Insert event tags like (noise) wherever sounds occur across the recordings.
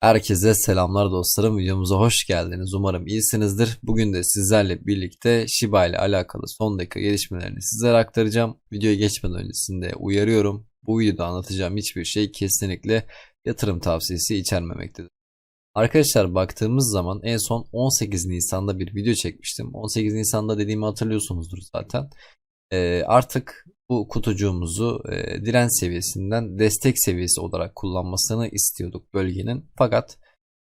Herkese selamlar dostlarım. Videomuza hoş geldiniz. Umarım iyisinizdir. Bugün de sizlerle birlikte Shiba ile alakalı son dakika gelişmelerini sizlere aktaracağım. Videoya geçmeden öncesinde uyarıyorum. Bu videoda anlatacağım hiçbir şey kesinlikle yatırım tavsiyesi içermemektedir. Arkadaşlar baktığımız zaman en son 18 Nisan'da bir video çekmiştim. 18 Nisan'da dediğimi hatırlıyorsunuzdur zaten. Ee, artık bu kutucuğumuzu e, direnç seviyesinden destek seviyesi olarak kullanmasını istiyorduk bölgenin. Fakat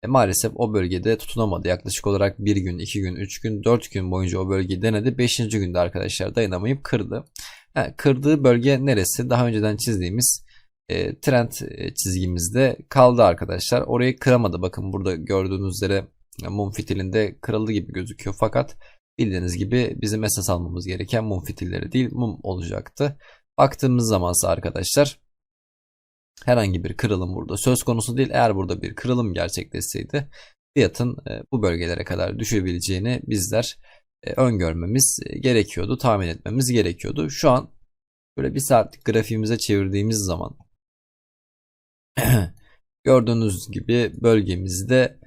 e, maalesef o bölgede tutunamadı. Yaklaşık olarak 1 gün, 2 gün, 3 gün, 4 gün boyunca o bölgeyi denedi. 5. günde arkadaşlar dayanamayıp kırdı. Ha, kırdığı bölge neresi? Daha önceden çizdiğimiz e, trend e, çizgimizde kaldı arkadaşlar. Orayı kıramadı. Bakın burada gördüğünüz üzere e, mum fitilinde kırıldı gibi gözüküyor. Fakat bildiğiniz gibi bizim esas almamız gereken mum fitilleri değil mum olacaktı. Baktığımız zamansa arkadaşlar herhangi bir kırılım burada söz konusu değil. Eğer burada bir kırılım gerçekleşseydi fiyatın e, bu bölgelere kadar düşebileceğini bizler e, öngörmemiz e, gerekiyordu, tahmin etmemiz gerekiyordu. Şu an böyle bir saatlik grafiğimize çevirdiğimiz zaman (clears throat) gördüğünüz gibi bölgemizde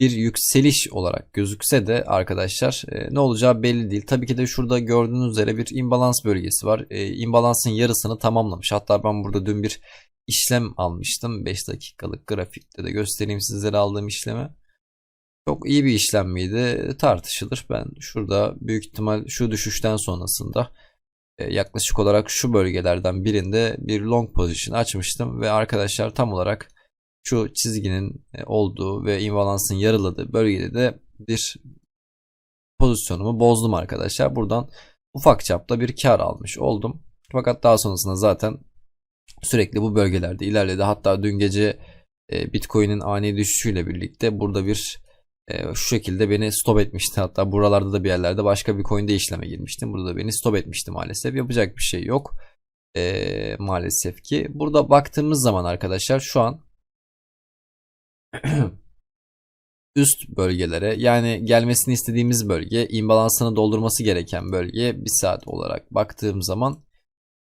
bir yükseliş olarak gözükse de arkadaşlar e, ne olacağı belli değil. Tabii ki de şurada gördüğünüz üzere bir imbalans bölgesi var. E, imbalansın yarısını tamamlamış. Hatta ben burada dün bir işlem almıştım. 5 dakikalık grafikte de göstereyim sizlere aldığım işlemi. Çok iyi bir işlem miydi tartışılır. Ben şurada büyük ihtimal şu düşüşten sonrasında e, yaklaşık olarak şu bölgelerden birinde bir long position açmıştım ve arkadaşlar tam olarak şu çizginin e, olduğu ve imbalansın yarıladığı bölgede de bir pozisyonumu bozdum arkadaşlar. Buradan ufak çapta bir kar almış oldum. Fakat daha sonrasında zaten sürekli bu bölgelerde ilerledi. Hatta dün gece e, Bitcoin'in ani düşüşüyle birlikte burada bir e, şu şekilde beni stop etmişti. Hatta buralarda da bir yerlerde başka bir coin'de işleme girmiştim. Burada da beni stop etmişti maalesef. Yapacak bir şey yok. E, maalesef ki. Burada baktığımız zaman arkadaşlar şu an (clears throat) üst bölgelere yani gelmesini istediğimiz bölge imbalansını doldurması gereken bölge bir saat olarak baktığım zaman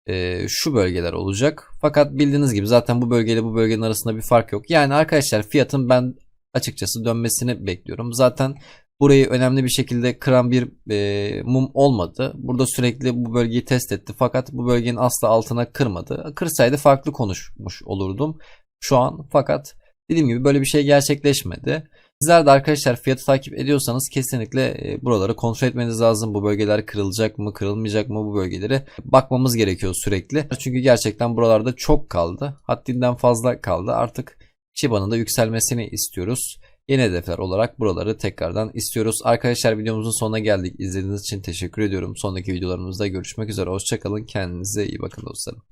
e, şu bölgeler olacak. Fakat bildiğiniz gibi zaten bu bölgeyle bu bölgenin arasında bir fark yok. Yani arkadaşlar fiyatın ben açıkçası dönmesini bekliyorum. Zaten burayı önemli bir şekilde kıran bir e, mum olmadı. Burada sürekli bu bölgeyi test etti. Fakat bu bölgenin asla altına kırmadı. Kırsaydı farklı konuşmuş olurdum şu an. Fakat Dediğim gibi böyle bir şey gerçekleşmedi. Sizler de arkadaşlar fiyatı takip ediyorsanız kesinlikle e, buraları kontrol etmeniz lazım. Bu bölgeler kırılacak mı, kırılmayacak mı bu bölgeleri bakmamız gerekiyor sürekli. Çünkü gerçekten buralarda çok kaldı. Haddinden fazla kaldı. Artık Shiba'nın da yükselmesini istiyoruz. Yeni hedefler olarak buraları tekrardan istiyoruz. Arkadaşlar videomuzun sonuna geldik. İzlediğiniz için teşekkür ediyorum. Sonraki videolarımızda görüşmek üzere. Hoşçakalın. Kendinize iyi bakın dostlarım.